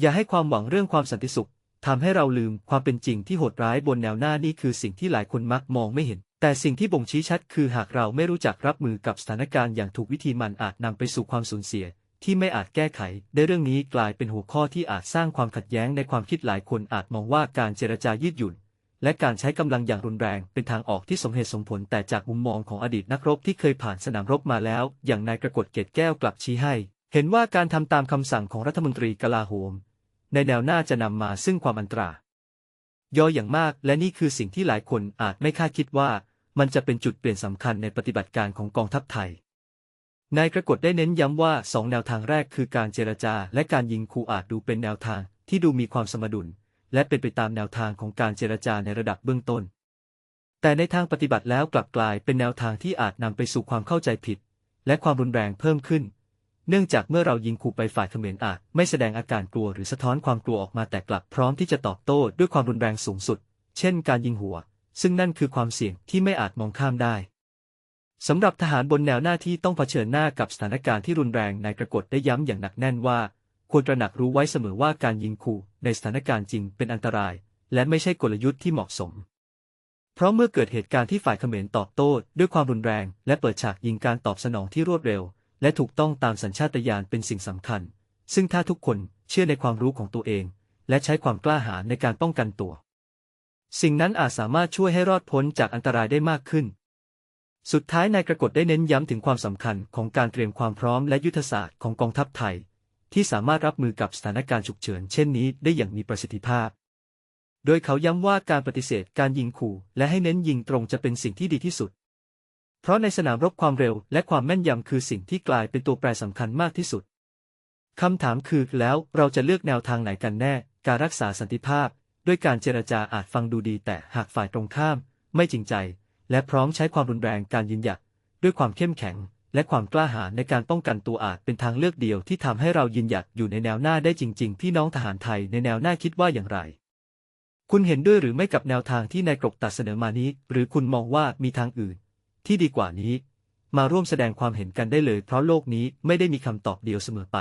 อย่าให้ความหวังเรื่องความสันติสุขทำให้เราลืมความเป็นจริงที่โหดร้ายบนแนวหน้านี่คือสิ่งที่หลายคนมักมองไม่เห็น แต่สิ่งที่บ่งชี้ชัดคือหากเราไม่รู้จักรับมือกับสถานการณ์อย่างถูกวิธีมันอาจนำไปสู่ความสูญเสีย ที่ไม่อาจแก้ไขได้เรื่องนี้กลายเป็นหัวข้อที่อาจสร้างความขัดแย้งในความคิดหลายคนอาจมองว่าการเจรจายืดหยุ่น และการใช้กำลังอย่างรุนแรง เป็นทางออกที่สมเหตุสมผลแต่จากมุมมองของอดีตนักรบที่เคยผ่านสนามรบมาแล้ว อย่างนายกระกฎเกตแก้วกลับชี้ให้ เห็นว่าการทำตามคำสั่งของรัฐมนตรีกลาโหม ในแนวหน้าจะนำมาซึ่งความอันตรายย่ออย่างมากและนี่คือสิ่งที่หลายคนอาจไม่คาดคิดว่ามันจะเป็นจุดเปลี่ยนสำคัญในปฏิบัติการของกองทัพไทย นายกระกฎได้เน้นย้ำว่าสองแนวทางแรกคือการเจรจาและการยิงขู่อาจดูเป็นแนวทางที่ดูมีความสมดุล และเป็นไปตามแนวทางของการเจรจาในระดับเบื้องต้น แต่ในทางปฏิบัติแล้วกลับกลายเป็นแนวทางที่อาจนำไปสู่ความเข้าใจผิด และความรุนแรงเพิ่มขึ้น เนื่องจากเมื่อเรายิงขู่ไปฝ่ายเขมรอาจไม่แสดงอาการกลัวหรือสะท้อนความกลัวออกมาแต่กลับพร้อมที่จะตอบโต้ด้วยความรุนแรงสูงสุด เช่นการยิงหัว ซึ่งนั่นคือความเสี่ยงที่ไม่อาจมองข้ามได้สำหรับทหารบนแนวหน้าที่ต้องเผชิญหน้ากับสถานการณ์ที่รุนแรงนายกระกฎได้ย้ำอย่างหนักแน่นว่า ควรตระหนักรู้ไว้เสมอว่าการยิงขู่ในสถานการณ์จริงเป็นอันตราย และไม่ใช่กลยุทธ์ที่เหมาะสม เพราะเมื่อเกิดเหตุการณ์ที่ฝ่ายเขมรตอบโต้ด้วยความรุนแรง และเปิดฉากยิงการตอบสนองที่รวดเร็ว และถูกต้องตามสัญชาตญาณเป็นสิ่งสำคัญ ซึ่งถ้าทุกคนเชื่อในความรู้ของตัวเอง และใช้ความกล้าหาญในการป้องกันตัว สิ่งนั้นอาจสามารถช่วยให้รอดพ้นจากอันตรายได้มากขึ้น สุดท้ายนายกระกฎได้เน้นย้ำถึงความสำคัญของการเตรียมความพร้อมและยุทธศาสตร์ของกองทัพไทย ที่สามารถรับมือกับสถานการณ์ฉุกเฉินเช่นนี้ได้อย่างมีประสิทธิภาพ โดยเขาย้ำว่าการปฏิเสธการยิงขู่ และให้เน้นยิงตรงจะเป็นสิ่งที่ดีที่สุด เพราะในสนามรบความเร็วและความแม่นยำคือสิ่งที่กลายเป็นตัวแปรสำคัญมากที่สุดคำถามคือแล้วเราจะเลือกแนวทางไหนกันแน่ การรักษาสันติภาพ ด้วยการเจรจาอาจฟังดูดี แต่หากฝ่ายตรงข้าม ไม่จริงใจ และพร้อมใช้ความรุนแรงการยืนหยัดด้วยความเข้มแข็ง และความกล้าหาญในการป้องกันตัวอาจเป็นทางเลือกเดียวที่ทำให้เรายืนหยัดอยู่ในแนวหน้าได้จริง ๆ พี่น้องทหารไทยในแนวหน้าคิดว่าอย่างไร คุณเห็นด้วยหรือไม่กับแนวทางที่นายกรกตัดเสนอมานี้ หรือคุณมองว่ามีทางอื่น ที่ดีกว่านี้ มาร่วมแสดงความเห็นกันได้เลย เพราะโลกนี้ไม่ได้มีคำตอบเดียวเสมอไป